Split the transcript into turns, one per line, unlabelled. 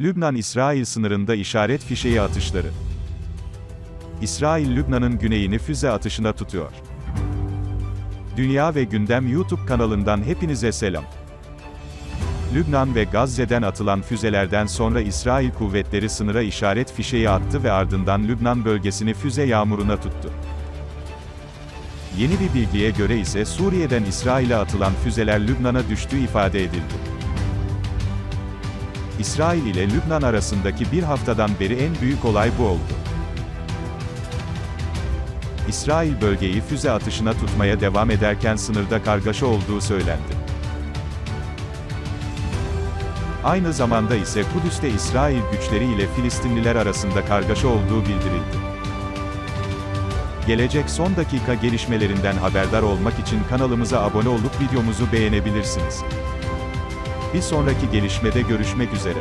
Lübnan-İsrail sınırında işaret fişeği atışları. İsrail Lübnan'ın güneyini füze atışına tutuyor. Dünya ve Gündem YouTube kanalından hepinize selam. Lübnan ve Gazze'den atılan füzelerden sonra İsrail kuvvetleri sınıra işaret fişeği attı ve ardından Lübnan bölgesini füze yağmuruna tuttu. Yeni bir bilgiye göre ise Suriye'den İsrail'e atılan füzeler Lübnan'a düştüğü ifade edildi. İsrail ile Lübnan arasındaki bir haftadan beri en büyük olay bu oldu. İsrail bölgeyi füze atışına tutmaya devam ederken sınırda kargaşa olduğu söylendi. Aynı zamanda ise Kudüs'te İsrail güçleri ile Filistinliler arasında kargaşa olduğu bildirildi. Gelecek son dakika gelişmelerinden haberdar olmak için kanalımıza abone olup videomuzu beğenebilirsiniz. Bir sonraki gelişmede görüşmek üzere.